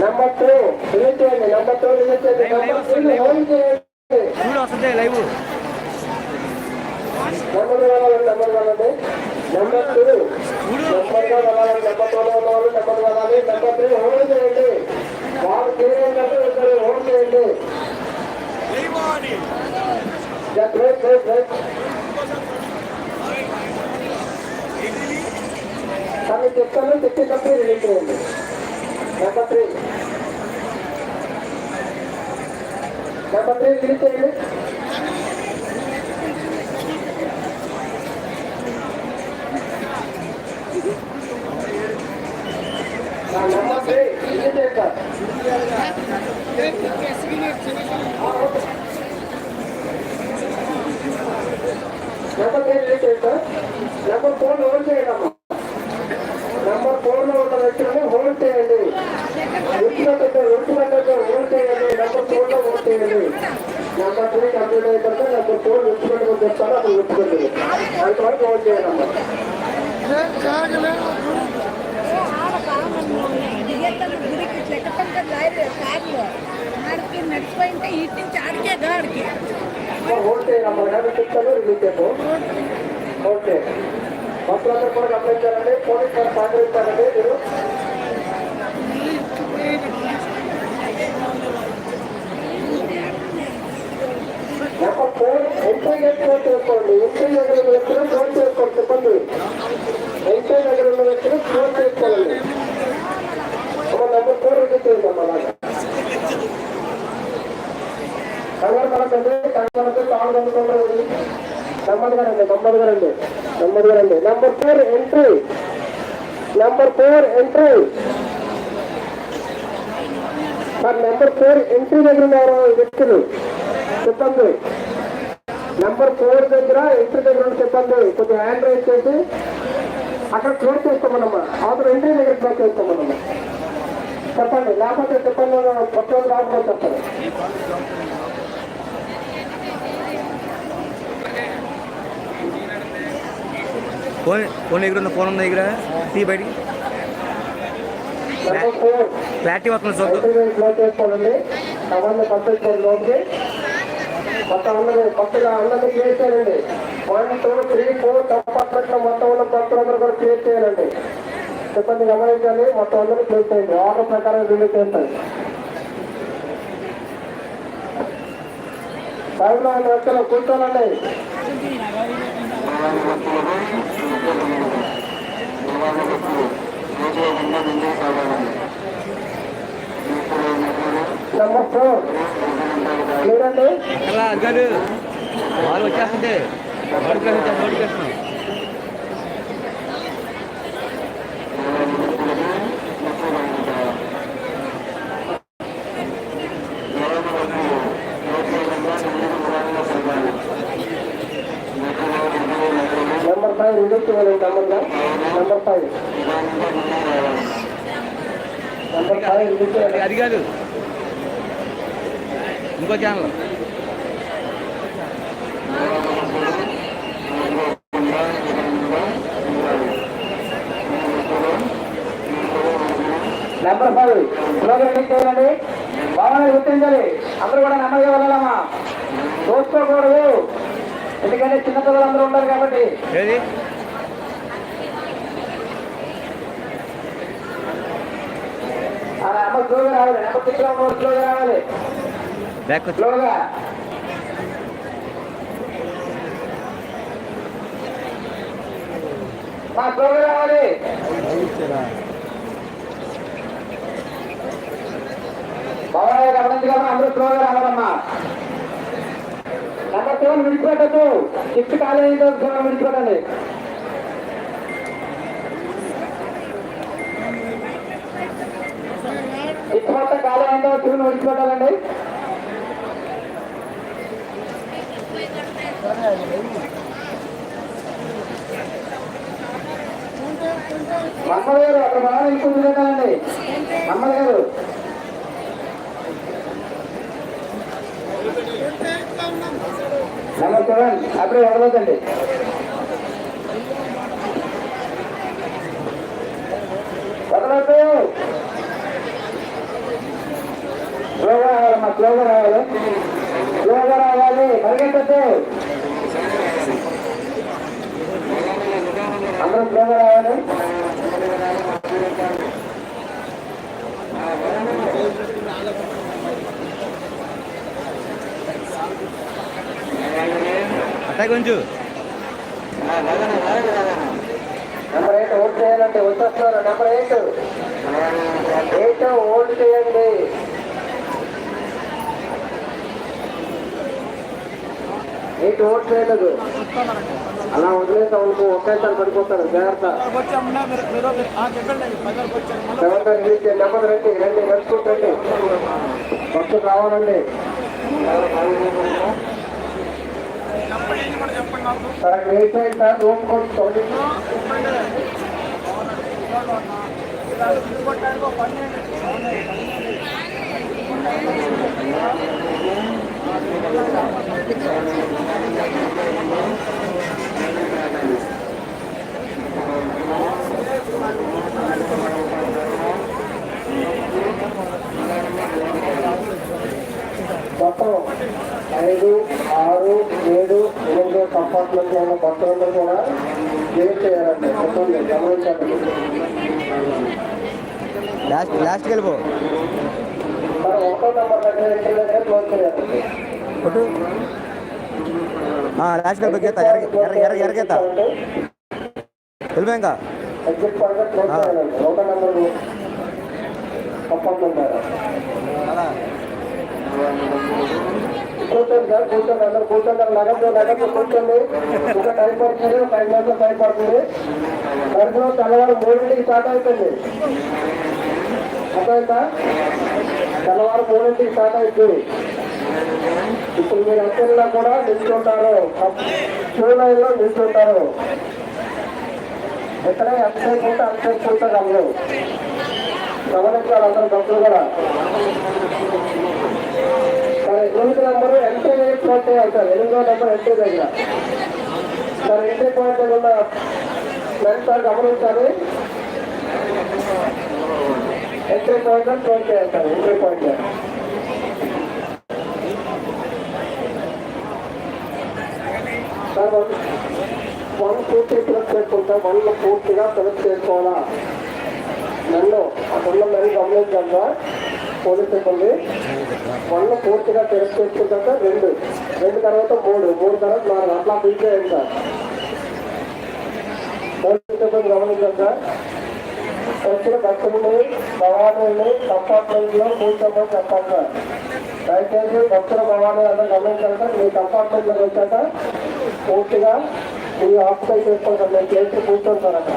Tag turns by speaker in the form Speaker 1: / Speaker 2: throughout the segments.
Speaker 1: Number two release చేయండి number two release చేయండి number three hold చేయండి
Speaker 2: వస్తుంది లైవ్
Speaker 1: నెంబర్ కావాలి నెంబర్ కావాలండి నెంబర్ టూ నెంబర్గా కావాలి నెంబర్ టూ లో వాళ్ళు నెంబర్ కావాలి నెంబర్ త్రీ హోల్డ్ చేయండి. హోల్డ్ చేయండి. Yeah, great, great, great. కానీ చెప్తాను చెప్పేటప్పుడు రిలీజ్ చేయండి number three number three release చేయండి ఆ నెంబర్ త్రీ రిలీజ్ చేస్తారు నెంబర్ త్రీ రిలీజ్ చేస్తారు నెంబర్ ఫోర్ హోల్డ్ చేయండి అమ్మా నెంబర్ ఫోర్లో ఉన్న వ్యక్తులను హోల్డ్ చేయండి వచ్చినట్టు వచ్చినట్టు హోల్డ్ చేయండి నెంబర్ ఫోర్లో హోల్డ్ చేయండి నెంబర్ కంప్లీట్ అయిన తర్వాత నెంబర్ ఫోర్ వచ్చినట్టు చెప్తాను అప్పుడు వచ్చినట్టు అంతవరకు హోల్డ్ చేయండి అమ్మా
Speaker 3: నడిచిపోయింటే ఇటు నుంచి ఆడికే గాడికి
Speaker 1: హోల్డ్ అమ్మా చెప్తాను రిలీజ్ చేయము ఓకే భక్తులందరూ కూడా గమనించారండి పోలీసు వారు సహకరిస్తారండి మీరు. ఒక ఫోన్ ఎంట్రీ గేట్ చేసుకోండి ఎంట్రీ దగ్గర ఉన్న వ్యక్తులు ఫోన్ చేసుకోండి చెప్పండి. ఎంట్రీ దగ్గర ఉన్న వ్యక్తులు ఫోన్ చేసుకోవాలండి ఒక నెంబర్ ఫోన్ రిలీజ్ చేద్దాం కంగారు పడకండి కంగారు కాళ్ళు అందుకోండి నెమ్మదిగా రండి నెమ్మదిగా రండి నెమ్మదిగా రండి. Number four entry number four entry sir number four entry దగ్గర ఉన్నారు వ్యక్తులు. చెప్పండి. నెంబర్ ఫోర్ దగ్గర ఎంట్రీ దగ్గర చెప్పండి. కొంచెం హ్యాండ్ రైజ్ చేసి అక్కడ క్లోజ్ చేసుకోమన్నమ్మా అవతల ఎంట్రీ దగ్గర క్లోజ్ చేసుకోమన్నమ్మా చెప్పండి. లేకపోతే చెప్పండి కొత్త రాకపోతే చెప్పండి.
Speaker 2: ఫోన్ ఫోన్ దగ్గర ఉంది? ఫోన్ ఉంది దగ్గర? తీ బయటికి. క్లారిటీ వస్తుంది చూద్దాం.
Speaker 1: మొత్తం ఉన్నది కొత్తగా అందరినీ క్లియర్ చేయండి. One two three four compartment మొత్తం ఉన్న భక్తులందరూ కూడా క్లియర్ చేయాలండి సిబ్బంది గమనించాలి మొత్తం అందరూ క్లియర్ చేయండి. ఆర్డర్ ప్రకారం రిలీజ్ చేస్తాయి. సైడ్లో ఉన్న వ్యక్తులు కూర్చోనండి నెంబర్
Speaker 2: అలా అదిగాడు వాళ్ళు వచ్చేస్తుంటే వస్తున్నాం.
Speaker 1: నెంబర్ ఫైవ్ నెంబర్ నెంబర్ చేయాలి
Speaker 2: అది కాదు. ఇంకో ఛానల్
Speaker 1: నెంబర్ ఫైవ్ చేయాలండి భావన గుర్తించాలి అందరూ కూడా నెమ్మదిగా వెళ్ళాలమ్మా. చూసుకోకూడదు ఎందుకంటే చిన్న పిల్లలు అందరూ ఉంటారు కాబట్టి. ఆ నెంబర్ స్లోగా రావాలి. నెంబర్ సిక్స్లో రావాలి.
Speaker 2: బ్యాక్ వచ్చి
Speaker 1: మా స్లోగా గమనించగలమా అందరూ స్లోగా రావాలమ్మా నెంబర్ సెవెన్ విడిచిపెట్టద్దు సిక్స్ ఖాళీ అయిందో సెవెన్ విడిచిపెట్టండి సిక్స్ మొత్తం ఖాళీ అయిందో సెవెన్ విడిచిపెట్టాలండి అమ్మగారు అక్కడ బాగా ఇంకొంచెం పెట్టాలండి అమ్మగారు నమస్కారం అప్పుడే వదలదండి వదలదు స్లోగా రావాలి మా స్లోగా రావాలి. స్లోగా రావాలి. పరిగెత్తద్దు.
Speaker 2: అట్టాయి కొంచెం.
Speaker 1: నెంబర్ ఎయిట్ ఓల్డ్ చేయాలంటే వచ్చేస్తున్నారు నెంబర్ ఎయిట్ ఎయిట్ ఓల్డ్ చేయండి. నీకు ఓల్డ్ చేయలేదు? అలా వదిలేసాం అనుకో ఒకేసారి పడిపోతారు జాగ్రత్త. సెవెన్ రండి రండి నడుచుకుంటండి ఫస్ట్ కావాలండి సార్ సార్ రూమ్ మొత్తం ఐదు ఆరు ఏడు ఎనిమిది కంపార్ట్మెంట్లో ఉన్న భక్తులందరూ కూడా క్లియర్ చేయాలండి? చెప్పండి గమనించండి.
Speaker 2: లాస్ట్ లాస్ట్కి వెళ్ళిపో.
Speaker 1: మరి ఒకటో నెంబర్ దగ్గర క్లోజ్ చేయాలి.
Speaker 2: కొట్టు లాస్ట్కి వెళ్ళిపో గీత ఎర్ర ఎర్ర
Speaker 1: కూర్చోండి సార్ కూర్చోండి అందరు కూర్చోండి నగదు నగదు కూర్చోండి టైం పడుతుంది ఒక ఐదు టైం పడుతుంది తెల్లవారు మూడింటికి స్టార్ట్ అవుతుంది అర్థమైందా తెల్లవారు మూడింటికి స్టార్ట్ అవుతుంది ఇప్పుడు మీరు ఎక్కడైనా కూడా నిల్చుంటారు. క్యూ లైన్లో నిల్చుంటారు. ఎక్కడ ఎంతసేపు ఉంటే అంతసేపు ఉంటారు అందరూ గమనించాలి అందరూ భక్తులు కూడా. మరి ఎనిమిది నెంబర్ ఎంట్రీ పాయింట్ అవుతారు ఎనిమిదో నెంబర్ ఎంట్రీ దగ్గర. మరి ఎంట్రీ పాయింట్ ఉన్న ఫ్రెండ్స్ సార్ గమనించాలి. ఎంట్రీ పాయింట్ ట్వంటీ అవుతారు ఎంట్రీ పాయింట్ సార్ వన్ పూర్తి సెలెక్ట్ చేసుకుంటాం. వన్ పూర్తిగా సెలెక్ట్ చేసుకోవాలా? నన్ను అక్కడ మరి గమనించాలి పోలీస్ సిబ్బంది. వన్ పూర్తిగా సెలెక్ట్ చేసుకుంటాక రెండు. రెండు తర్వాత మూడు. మూడు తర్వాత నాలుగు. అట్లా ఫీల్ చేయండి సార్. పోలీస్ సిబ్బంది గమనించాలి సార్. వచ్చిన భక్తులని భవానీని కంపార్ట్మెంట్లో కూర్చోమని చెప్పాలి సార్. దయచేసి భక్తుల భవానీ అందరూ గమనించాలి సార్. మీ కంపార్ట్మెంట్లోకి వచ్చాక పూర్తిగా మీరు ఆక్యుపై చేసుకుంటారు మేము చేసి కూర్చుంటారు అక్కడ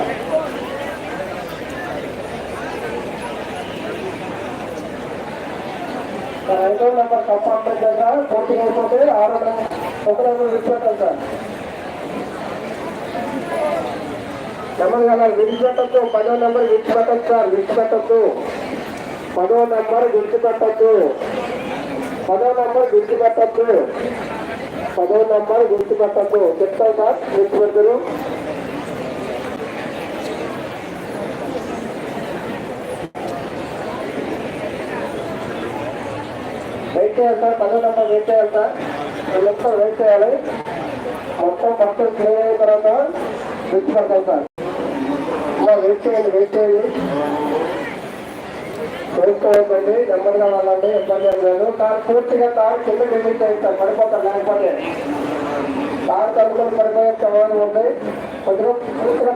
Speaker 1: సార్ ఐదో నెంబర్ కంపార్ట్మెంట్ దగ్గర పూర్తి అయిపోతే ఆరో నెంబర్ ఒక నెంబర్ విడిచిపెట్టాలి సార్ నెంబర్ కదా విడిచిపెట్టద్దు పదో నెంబర్ విడిచిపెట్టద్దు సార్ విడిచిపెట్టద్దు. పదో నెంబర్ విడిచిపెట్టద్దు పదో నెంబర్ విడిచిపెట్టద్దు పదవ నెంబర్ గుర్తుపట్టకు. చెప్తాను సార్ విడిచిపెట్టరు వెయిట్ చేయాలి సార్ పదవ నెంబర్ వెయిట్ చేయాలి సార్. ఈ వెయిట్ చేయాలి. మొత్తం మొత్తం క్లియర్ అయిన తర్వాత గుర్తుపడతాం సార్. వెయిట్ చేయండి వెయిట్ చేయండి. చేసుకోవద్దండి నెమ్మదిగా వెళ్ళండి ఇబ్బంది ఏం లేదు. కారు పూర్తిగా కారు కింద డిలీట్ చేస్తారు పడిపోతారు లేకపోతే. కారు కనుక్కొని పడిపోయే సవాళ్ళు ఉంటాయి కొద్దిగా పూర్తిగా